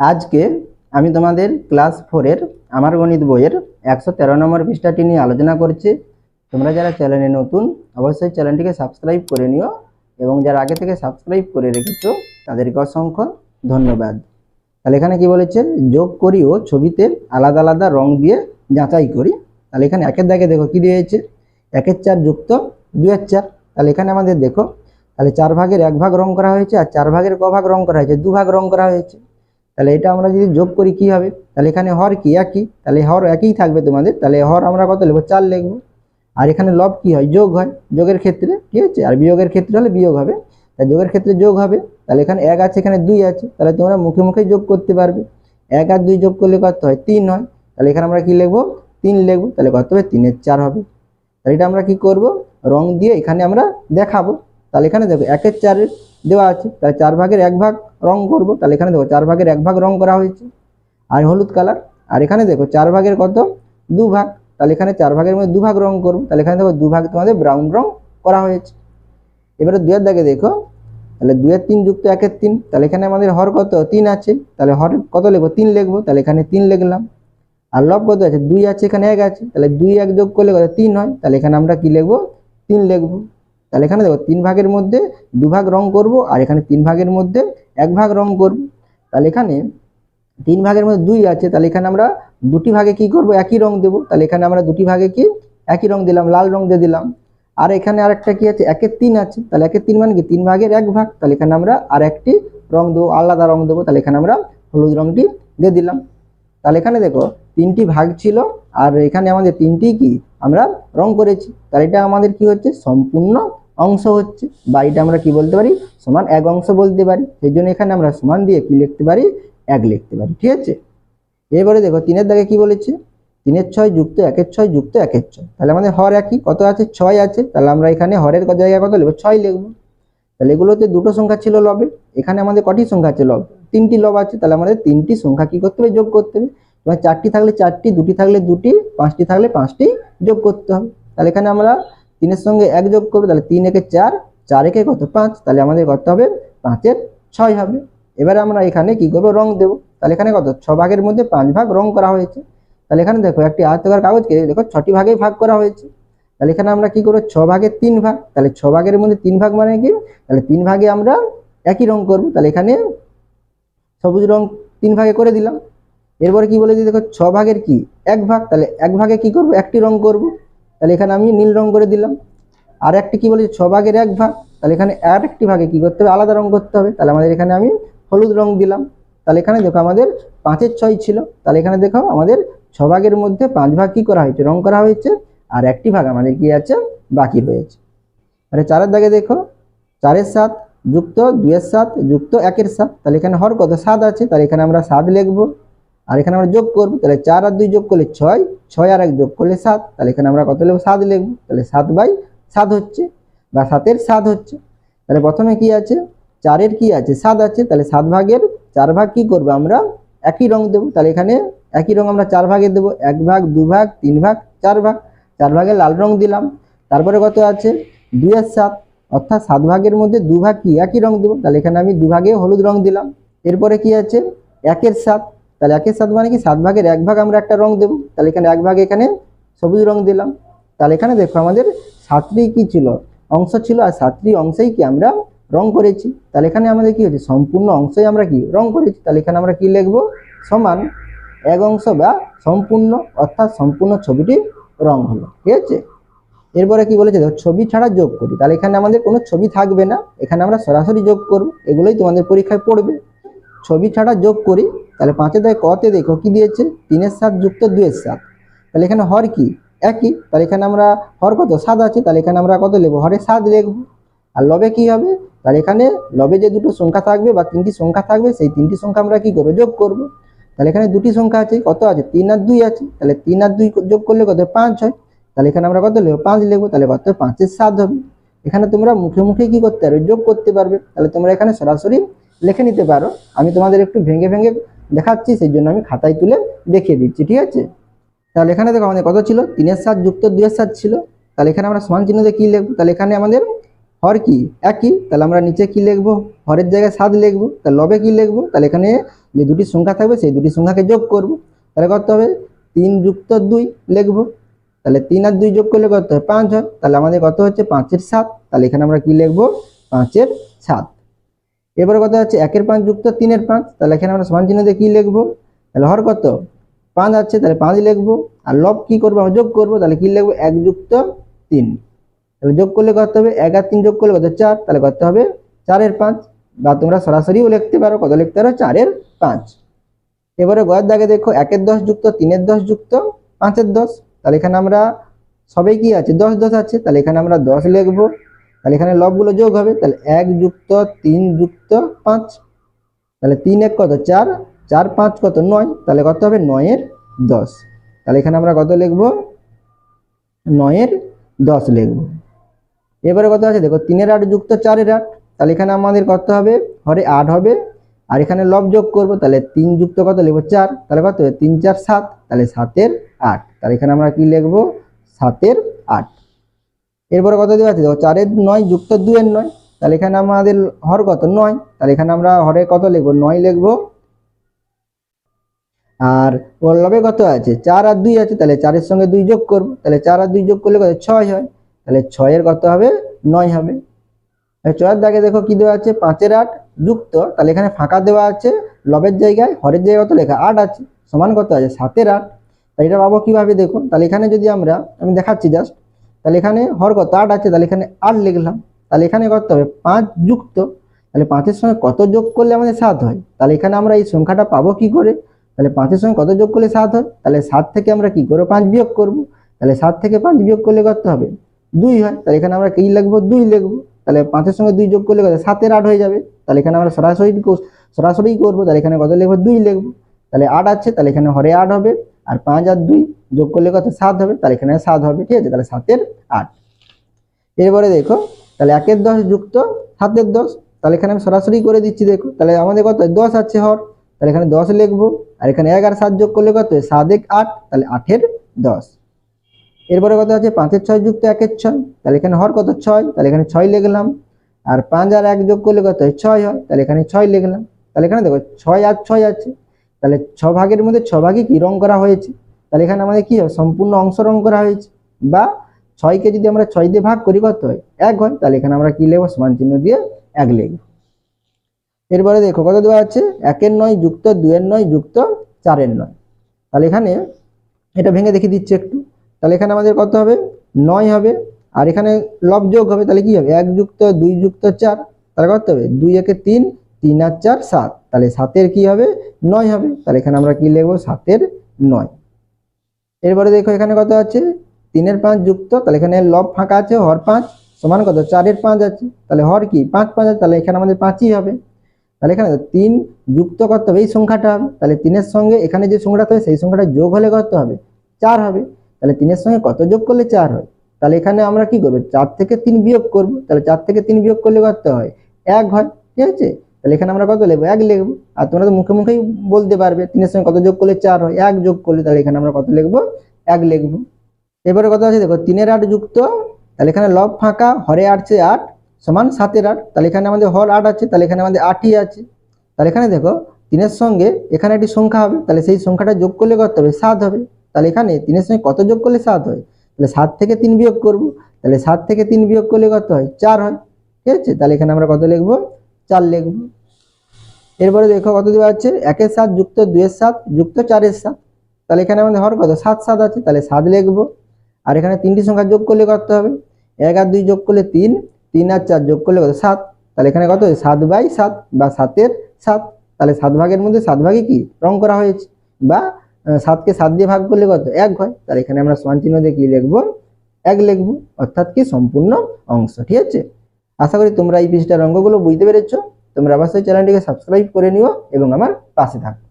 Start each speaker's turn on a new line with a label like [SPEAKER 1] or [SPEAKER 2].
[SPEAKER 1] আজকে আমি তোমাদের ক্লাস ফোরের আমার গণিত বইয়ের একশো তেরো নম্বর পৃষ্ঠাটি নিয়ে আলোচনা করছি। তোমরা যারা চ্যানেলে নতুন, অবশ্যই চ্যানেলটিকে সাবস্ক্রাইব করে নিও এবং যারা আগে থেকে সাবস্ক্রাইব করে রেখেছো, তাদেরকে অসংখ্য ধন্যবাদ। তাহলে এখানে কি বলেছে? যোগ করি ও ছবিতে আলাদা আলাদা রং দিয়ে যাচাই করি। তাহলে এখানে একের দাগে দেখো কি দিয়েছে একের চার যুক্ত দুয়ের চার। তাহলে এখানে আমাদের দেখো, তাহলে চার ভাগের এক ভাগ রং করা হয়েছে আর চার ভাগের ক ভাগ রং করা হয়েছে, দু ভাগ রং করা হয়েছে। তাহলে এটা আমরা যদি যোগ করি কি হবে? তাহলে এখানে হর কি? একই। তাহলে হর একই থাকবে তোমাদের। তাহলে হর আমরা কত লিখব? চার লিখব। আর এখানে লব কি হয়? যোগ হয়। যোগের ক্ষেত্রে ঠিক আছে আর বিয়োগের ক্ষেত্রে হলে বিয়োগ হবে। তাই যোগের ক্ষেত্রে যোগ হবে। তাহলে এখানে এক আছে, এখানে দুই আছে। তাহলে তোমরা মুখে মুখে যোগ করতে পারবে। এক আর দুই যোগ করলে কত হয়? তিন হয়। তাহলে এখানে আমরা কি লিখব? তিন লিখব। তাহলে কত হবে? তিনের চার হবে। তাহলে এটা আমরা কি করব? রং দিয়ে এখানে আমরা দেখাবো। তাহলে এখানে দেখো, একের চারের দেওয়া আছে, তাহলে চার ভাগের এক ভাগ রং করব, তাহলে এখানে দেখো চার ভাগের এক ভাগ রং করা হয়েছে, আর হলুদ কালার আর এখানে দেখো চার ভাগের কত? দু ভাগ, তাহলে এখানে চার ভাগের মধ্যে দু ভাগ রং করব, তাহলে এখানে দেখো দু ভাগ তোমাদের ব্রাউন রং করা হয়েছে। এবারে দুয়ের দাগে দেখো, তাহলে দুয়ের তিন যুক্ত একের তিন, তাহলে এখানে আমাদের হর কত? তিন আছে, তাহলে হর কত লিখব? তিন লিখব, তাহলে এখানে তিন লিখলাম। আর লব কত আছে? দুই আছে, এখানে এক আছে, তাহলে দুই এক যোগ করলে কত? তিন হয়, তাহলে এখানে আমরা কি লিখব? তিন লিখব। তাহলে এখানে দেখো তিন ভাগের মধ্যে দু ভাগ রং করব, আর এখানে তিন ভাগের মধ্যে এক ভাগ রং করব। তাহলে এখানে তিন ভাগের মধ্যে দুই আছে, তাহলে এখানে আমরা দুটি ভাগে কি করব? একই রং দেব। তাহলে এখানে আমরা দুটি ভাগে কি? একই রং দিলাম, লাল রং দিয়ে দিলাম। আর এখানে আরেকটা কি আছে? একের তিন আছে। তাহলে একের তিন মানে কি? তিন ভাগের এক ভাগ। তাহলে এখানে আমরা আর একটি রং দেবো, আলাদা রং দেবো। তাহলে এখানে আমরা হলুদ রংটি দিয়ে দিলাম। তাহলে এখানে দেখো তিনটি ভাগ ছিল, আর এখানে আমাদের তিনটি কি? আমরা রং করেছি। তাহলে এটা আমাদের কি হচ্ছে? সম্পূর্ণ অংশ হচ্ছে। বা এটা আমরা কি বলতে পারি? সমান এক অংশ বলতে পারি। সেই জন্য এখানে আমরা সমান দিয়ে কি লিখতে পারি? এক লিখতে পারি। ঠিক আছে? এবারে দেখো, তিনের দাগে কি বলেছে? তিনের ছয় যুক্ত একের ছয় যুক্ত একের ছয়। তাহলে আমাদের হর একই। কত আছে? ছয় আছে। তাহলে আমরা এখানে হরের জায়গায় কত লিখব? ছয় লিখব। তাহলে এগুলোতে দুটো সংখ্যা ছিল লবে। এখানে আমাদের কটি সংখ্যা আছে লব? তিনটি লব আছে। তাহলে আমাদের তিনটি সংখ্যা কি করতে হবে? যোগ করতে হবে। এবার চারটি থাকলে চারটি, দুটি থাকলে দুটি, পাঁচটি থাকলে পাঁচটি যোগ করতে হবে। তাহলে এখানে আমরা তিনের সঙ্গে এক যোগ করব, তাহলে তিন একে চার চার একে কত? পাঁচ। তাহলে আমাদের কত হবে পাঁচের ছয় হবে। এবারে আমরা এখানে কি করব? রং দেবো। তাহলে এখানে কত? ছ ভাগের মধ্যে পাঁচ ভাগ রং করা হয়েছে। তাহলে এখানে দেখো একটি আয়তকার কাগজকে দেখো ছটি ভাগে ভাগ করা হয়েছে। তাহলে এখানে আমরা কি করব? ছ ভাগের তিন ভাগ। তাহলে ছ ভাগের মধ্যে তিন ভাগ মানে কি? তাহলে তিন ভাগে আমরা একই রং করব। তাহলে এখানে সবুজ রং তিন ভাগে করে দিলাম। এরপরে কি বলেছি দেখো, ছ ভাগের কি? এক ভাগ, তাহলে এক ভাগে কি করব? একটি রং করব। তাহলে এখানে আমি নীল রং করে দিলাম। আর একটি কি বলেছি? ছ ভাগের এক ভাগ। তাহলে এখানে আর একটি ভাগে কি করতে হবে? আলাদা রং করতে হবে। তাহলে আমাদের এখানে আমি হলুদ রং দিলাম। তাহলে এখানে দেখো, আমাদের পাঁচের ছয় ছিল। তাহলে এখানে দেখো, আমাদের ছ ভাগের মধ্যে পাঁচ ভাগ কি করা হয়েছে? রং করা হয়েছে। আর একটি ভাগ আমাদের কি আছে? বাকি রয়েছে। আরে চারের দাগে দেখো, চারের সাত যুক্ত দুইয়ের সাত যুক্ত একের সাত। তাহলে এখানে হর কত? সাত আছে। তাহলে এখানে আমরা সাত লিখব। আর এখানে আমরা যোগ করব, তাহলে চার আর দুই যোগ করলে ছয় ছয় আর এক যোগ করলে সাত, তাহলে এখানে আমরা কত লিখব? সাত লিখব, তাহলে সাত বাই সাত হচ্ছে, বা সাতের সাত হচ্ছে। তাহলে প্রথমে কি আছে? চারের কি আছে? সাত আছে, তাহলে সাত ভাগের চার ভাগ কি করব আমরা? একই রং দেবো, তাহলে এখানে একই রং আমরা চার ভাগে দেবো, এক ভাগ, দু ভাগ, তিন ভাগ, চার ভাগ। চার ভাগে লাল রং দিলাম, তারপরে কত আছে? দুইয়ের সাত, অর্থাৎ সাত ভাগের মধ্যে দু ভাগ কি একই রং দেবো, তাহলে এখানে আমি দু ভাগে হলুদ রং দিলাম। এরপরে কি আছে? একের সাত তাহলে একের সাত মানে কি? সাত ভাগের এক ভাগ আমরা একটা রং দেবো। তাহলে এখানে এক ভাগ এখানে সবুজ রং দিলাম। তাহলে এখানে দেখো আমাদের সাতটি কি ছিল? অংশ ছিল আর সাতটি অংশেই কি আমরা রং করেছি। তাহলে এখানে আমাদের কি হচ্ছে সম্পূর্ণ অংশই আমরা কি রং করেছি? তাহলে এখানে আমরা কি লিখব? সমান এক অংশ বা সম্পূর্ণ, অর্থাৎ সম্পূর্ণ ছবিটি রং হলো। ঠিক আছে? এরপরে কি বলেছে? দেখো, ছবি ছাড়া যোগ করি। তাহলে এখানে আমাদের কোনো ছবি থাকবে না। এখানে আমরা সরাসরি যোগ করব। এগুলোই তোমাদের পরীক্ষায় পড়বে। ছবি ছাড়া যোগ করি। তাহলে পাঁচের দায় কতে দেখো কি দিয়েছে? তিনের সাত যুক্ত দুয়ের সাত। তাহলে এখানে হর কি? একই। তাহলে এখানে আমরা হর কত? সাত আছে। তাহলে এখানে আমরা কত লিখব? হরে সাত লিখব। আর লবে কি হবে? তাহলে এখানে লবে যে দুটো সংখ্যা থাকবে বা তিনটি সংখ্যা থাকবে, সেই তিনটি সংখ্যা আমরা কি করব? যোগ করব। তাহলে এখানে দুটি সংখ্যা আছে। কত আছে? তিন আর দুই আছে। তাহলে তিন আর দুই যোগ করলে কত? পাঁচ হয়। তাহলে এখানে আমরা কত লিখব? পাঁচ লিখব। তাহলে কত? পাঁচের সাত হবে। এখানে তোমরা মুখে মুখে কি করতে পারবে? যোগ করতে পারবে। তাহলে তোমরা এখানে সরাসরি লিখে নিতে পারো। আমি তোমাদের একটু ভেঙে ভেঙে দেখাচ্ছি সেই জন্য আমি খাতায় তুলে দেখিয়ে দিচ্ছি, ঠিক আছে? তাহলে এখানে দেখো আমাদের কত ছিল? তিনের সাত যুক্ত দুয়ের সাত ছিল। তাহলে এখানে আমরা সমান চিহ্ন দিয়ে কী লিখব? তাহলে এখানে আমাদের হর কি? একই। তাহলে আমরা নিচে কি লিখব? হরের জায়গায় সাত লিখব। তাহলে লবে কি লিখব? তাহলে এখানে যে দুটি সংখ্যা থাকবে, সেই দুটি সংখ্যাকে যোগ করব। তাহলে কত হবে? তিন যুক্ত দুই লিখব। তাহলে তিন আর দুই যোগ করলে কত হয় পাঁচ হয়। তাহলে আমাদের কত হচ্ছে? পাঁচের সাত। তাহলে এখানে আমরা কি লিখব? পাঁচের সাত। এবারে কথা হচ্ছে, একের পাঁচ যুক্ত, তিনের পাঁচ। তাহলে এখানে আমরা সমান চিহ্ন কি লিখব? তাহলে হর কত? পাঁচ আছে, তাহলে পাঁচ লিখব। আর লব কি করব? আমরা যোগ করব, তাহলে কি লিখব? এক যুক্ত তিন। তাহলে যোগ করলে কত হবে? এক আর তিন যোগ করলে কত? চার। তাহলে কত হবে? চারের পাঁচ। বা তোমরা সরাসরিও লিখতে পারো, কত লিখতে পারো? চারের পাঁচ। এবারে গয়ের দাগে দেখো, একের দশ যুক্ত, তিনের দশ যুক্ত, পাঁচের দশ। তাহলে এখানে আমরা সবাই কি আছে? দশ দশ আছে। তাহলে এখানে আমরা দশ লিখব। তাহলে এখানে লবগুলো যোগ হবে, তাহলে এক যুক্ত তিন যুক্ত পাঁচ। তাহলে তিন এক কত? চার। চার পাঁচ কত? নয়। তাহলে কত হবে? নয়ের দশ। তাহলে এখানে আমরা কত লিখব? নয়ের দশ লিখব। এবারে কত আছে? দেখো, তিনের আট যুক্ত চারের আট। তাহলে এখানে আমাদের কত হবে? হরে আট হবে। আর এখানে লব যোগ করব, তাহলে তিন যুক্ত কত লিখব? চার। তাহলে কত হবে? তিন, চার, সাত। তাহলে সাতের আট। তাহলে এখানে আমরা কি লিখব? সাতের এরপরে কত দেওয়া আছে? দেখো, চারের নয় যুক্ত দুয়ের নয়, তাহলে এখানে আমাদের হর কত? নয়। তাহলে এখানে আমরা হরে কত লিখব? নয় লিখব। আর লবে কত আছে? চার আর দুই আছে, তাহলে চারের সঙ্গে দুই যোগ করব। তাহলে চার আর দুই যোগ করলে কত? ছয় হয়। তাহলে ছয়ের কত হবে? নয় হবে। ছয়ের দাগে দেখো কি দেওয়া আছে? পাঁচের আট যুক্ত, তাহলে এখানে ফাঁকা দেওয়া আছে। লবের জায়গায় হরের জায়গায় কত লেখা? আট আছে। সমান কত আছে? সাতের আট। তাহলে এটা পাবো কীভাবে? দেখো তাহলে এখানে যদি আমরা, আমি দেখাচ্ছি জাস্ট তাহলে এখানে হর কত আট আছে তাহলে এখানে আট লিখলাম। তাহলে এখানে কত হবে? পাঁচ যুক্ত। তাহলে পাঁচের সঙ্গে কত যোগ করলে আমাদের সাত হয়? তাহলে এখানে আমরা এই সংখ্যাটা পাবো কি করে? তাহলে পাঁচের সঙ্গে কত যোগ করলে সাত হয়? তাহলে সাত থেকে আমরা কি করব পাঁচ বিয়োগ করব? তাহলে সাত থেকে পাঁচ বিয়োগ করলে কত হবে? দুই হয়। তাহলে এখানে আমরা কি লিখব? দুই লিখব। তাহলে পাঁচের সঙ্গে দুই যোগ করলে কত? সাতের আট হয়ে যাবে। তাহলে এখানে আমরা সরাসরি সরাসরি করব। তাহলে এখানে কত লিখব? দুই লিখব। তাহলে আট আছে। তাহলে এখানে হরে আট হবে। আর পাঁচ আর দুই যোগ করলে কত? সাত হবে। তাহলে এখানে সাত হবে, ঠিক আছে? তাহলে সাতের আট। এরপরে দেখো, তাহলে একের দশ যুক্ত সাতের দশ। তাহলে এখানে আমি সরাসরি করে দিচ্ছি, দেখো। তাহলে আমাদের কত? দশ আছে হর। তাহলে এখানে দশ লিখব। আর এখানে এক আর সাত যোগ করলে কত? সাত এক আট। তাহলে আটের দশ। এরপরে কত আছে? পাঁচের ছয় যুক্ত একের ছয়। তাহলে এখানে হর কত? ছয়। তাহলে এখানে ছয় লিখলাম। আর পাঁচ আর এক যোগ করলে কত? হয় ছয় হয়। তাহলে এখানে ছয় লিখলাম। তাহলে এখানে দেখো, ছয় আর ছয় আছে। তাহলে ছ ভাগের মধ্যে ছ ভাগই কি রং করা হয়েছে? তাহলে এখানে আমাদের কি হবে? সম্পূর্ণ অংশ রং করা হয়েছে। বা ছয়কে যদি আমরা ছয় দিয়ে ভাগ করি, কত হয়? এক হয়। তাহলে এখানে আমরা কি লিখব? সমান চিহ্ন দিয়ে এক লিখব। এরপরে দেখো, কত দেওয়া আছে একের নয় যুক্ত দুয়ের নয় যুক্ত চারের নয়। তাহলে এখানে এটা ভেঙে দেখিয়ে দিচ্ছি একটু। তাহলে এখানে আমাদের কত হবে? নয় হবে। আর এখানে লব যোগ হবে, তাহলে কি হবে? এক যুক্ত দুই যুক্ত চার। তাহলে কত হবে? দুই একে তিন তিন আর চার সাত। তাহলে সাতের কি হবে? নয় হবে। তাহলে এখানে আমরা কি লিখব? সাতের নয়। এরপরে দেখো এখানে কত আছে? তিনের পাঁচ যুক্ত। তাহলে এখানে লব ফাঁকা আছে, হর পাঁচ সমান কত? চারের পাঁচ আছে। তাহলে হর কি? পাঁচ পাঁচ আছে। তাহলে এখানে আমাদের পাঁচই হবে। তাহলে এখানে তিন যুক্ত করতে হবে, এই সংখ্যাটা হবে। তাহলে তিনের সঙ্গে এখানে যে সংখ্যাটা হবে সেই সংখ্যাটা যোগ হলে কত হবে? চার হবে। তাহলে তিনের সঙ্গে কত যোগ করলে চার হয়? তাহলে এখানে আমরা কি করব? চার থেকে তিন বিয়োগ করব। তাহলে চার থেকে তিন বিয়োগ করলে কত হয়? এক হয়। ঠিক আছে? তাহলে এখানে আমরা কত লিখব? এক লিখব। আর তোমরা তো মুখে মুখেই বলতে পারবে, তিনের সঙ্গে কত যোগ করলে চার হয়? এক যোগ করলে তাহলে এখানে আমরা কত লিখব? এক লিখব। এবারে কত আছে দেখো, তিনের আট যুক্ত, তাহলে এখানে লব ফাঁকা, হরে আটছে আট সমান সাতের আট, তাহলে এখানে আমাদের হর আট আছে, তাহলে এখানে আমাদের আটই আছে। তাহলে এখানে দেখো, তিনের সঙ্গে এখানে একটি সংখ্যা হবে, তাহলে সেই সংখ্যাটা যোগ করলে কত হবে? সাত হবে। তাহলে এখানে তিনের সঙ্গে কত যোগ করলে সাত হয়? তাহলে সাত থেকে তিন বিয়োগ করব, তাহলে সাত থেকে তিন বিয়োগ করলে কত হয়? চার হয়। ঠিক আছে? তাহলে এখানে আমরা কত লিখব? চার লিখব এরপরে দেখো কত দেওয়া আছে? একের সাত যুক্ত দুয়ের সাত যুক্ত চারের সাত। তাহলে এখানে আমাদের হর কত? সাত সাত আছে, তাহলে সাত লিখব। আর এখানে তিনটি সংখ্যা যোগ করলে কত হবে? এক আর দুই যোগ করলে তিন তিন আর চার যোগ করলে কত? সাত। তাহলে এখানে কত? সাত বাই সাত বা সাতের সাত। তাহলে সাত ভাগের মধ্যে সাত ভাগে কি? রং করা হয়েছে। বা সাতকে সাত দিয়ে ভাগ করলে কত? এক হয়। তাহলে এখানে আমরা সমান চিহ্ন দিয়ে কি লিখব? এক লিখব। অর্থাৎ কি? সম্পূর্ণ অংশ ঠিক আছে আশা করি তোমরা এই পৃষ্ঠার অঙ্গগুলো বুঝতে পেরেছ। তোমরা অবশ্যই চ্যানেলটিকে সাবস্ক্রাইব করে নিও এবং আমার পাশে থাকো।